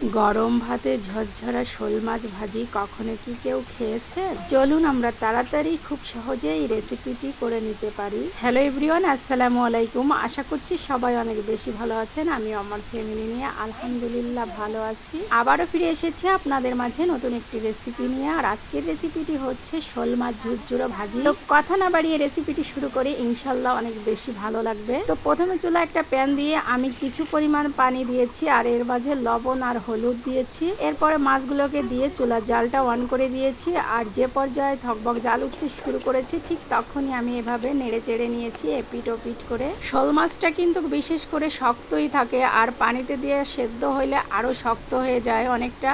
গরম ভাতে ঝরঝরা শোল মাছ ভাজি কখনো কি কেউ খেয়েছে? চলুন আমরা তাড়াতাড়ি খুব সহজেই রেসিপিটি করে নিতে পারি। হ্যালো এভরিওয়ান আসসালামু আলাইকুম। আশা করছি সবাই অনেক বেশি ভালো আছেন। আমি আমার ফ্যামিলি নিয়ে আলহামদুলিল্লাহ ভালো আছি। আবারও ফিরে এসেছি আপনাদের মাঝে নতুন একটি রেসিপি নিয়ে। আর আজকের রেসিপিটি হচ্ছে শোল মাছ ঝুরঝুরো ভাজি। তো কথা না বাড়িয়ে রেসিপিটি শুরু করি ইনশাল্লাহ অনেক বেশি ভালো লাগবে। তো প্রথমে চুলা একটা প্যান দিয়ে আমি কিছু পরিমাণ পানি দিয়েছি। আর এর মাঝে লবণ আর হলুদ দিয়েছি। এরপরে মাছগুলোকে দিয়ে চুলার জালটা অন করে দিয়েছি। আর যে পর্যায়ে থকবক জাল উঠতে শুরু করেছি, ঠিক তখনই আমি এভাবে নেড়ে চেড়ে নিয়েছি এপিট ওপিট করে। শোল মাছটা কিন্তু বিশেষ করে শক্তই থাকে, আর পানিতে দিয়ে সেদ্ধ হইলে আরও শক্ত হয়ে যায় অনেকটা।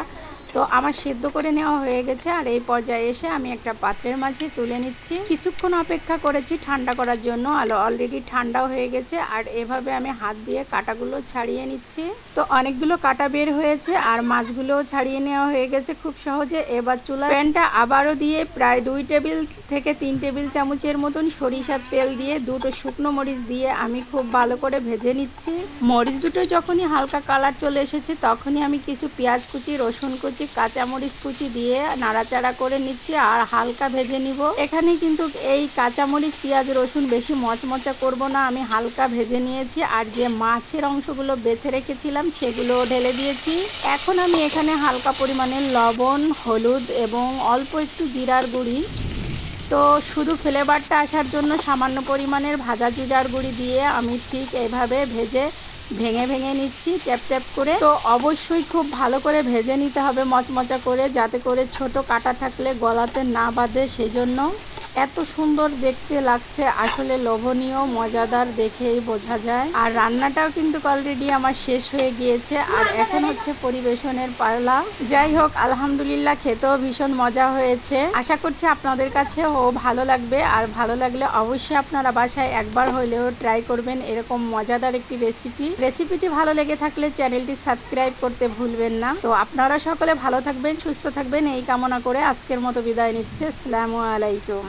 তো আমার সেদ্ধ করে নেওয়া হয়ে গেছে আর এই পর্যায়ে এসে আমি একটা পাত্রের মাঝে তুলে নিচ্ছি। কিছুক্ষণ অপেক্ষা করেছি ঠান্ডা করার জন্য। আলো অলরেডি ঠান্ডা হয়ে গেছে আর এভাবে আমি হাত দিয়ে কাটাগুলো ছাড়িয়ে নিচ্ছি। তো অনেকগুলো কাটা বের হয়েছে আর মাছগুলোও ছাড়িয়ে নেওয়া হয়ে গেছে খুব সহজে। এবার চুলা প্যানটা আবারও দিয়ে প্রায় দুই টেবিল থেকে তিন টেবিল চামচের মতন সরিষার তেল দিয়ে দুটো শুকনো মরিচ দিয়ে আমি খুব ভালো করে ভেজে নিচ্ছি। মরিচ দুটো যখনই হালকা কালার চলে এসেছে তখনই আমি কিছু পেঁয়াজ কুচি, রসুন কুচি কাঁচামরিচ কুচি দিয়ে নাড়াচাড়া করে নিচ্ছি আর হালকা ভেজে নিব। এখানে কিন্তু এই কাঁচামরিচ, পেঁয়াজ, রসুন বেশি মচমচা করব না। আমি হালকা ভেজে নিয়েছি আর যে মাছের অংশগুলো বেছে রেখেছিলাম সেগুলো ঢেলে দিয়েছি। এখন আমি এখানে হালকা পরিমাণে লবণ, হলুদ এবং অল্প একটু জিরার গুঁড়ি। তো শুধু ফ্লেভারটা আসার জন্য সামান্য পরিমাণের ভাজা জিরার গুঁড়ি দিয়ে আমি ঠিক এভাবে ভেজে ভেঙে ভেঙে নিচ্ছি, ট্যাপ ট্যাপ করে। তো অবশ্যই খুব ভালো করে ভেজে নিতে হবে মচমচা করে, যাতে করে ছোট কাটা থাকলে গলাতে না বাঁধে সেই জন্য এত সুন্দর দেখতে লাগছে, আসলে লোভনীয়, মজাদার দেখেই বোঝা যায়। আর রান্নাটাও কিন্তু অলরেডি আমার শেষ হয়ে গিয়েছে, আর এখন হচ্ছে পরিবেশনের পালা। যাই হোক, আলহামদুলিল্লাহ খেতেও ভীষণ মজা হয়েছে। আশা করছি আপনাদের কাছে ও ভালো লাগবে, আর ভালো লাগলে অবশ্যই আপনারা বাসায় একবার হলেও ট্রাই করবেন এরকম মজাদার একটি রেসিপি রেসিপিটি ভালো লেগে থাকলে চ্যানেলটি সাবস্ক্রাইব করতে ভুলবেন না। তো আপনারা সকলে ভালো থাকবেন, সুস্থ থাকবেন, এই কামনা করে আজকের মতো বিদায় নিচ্ছে। আসসালামু আলাইকুম।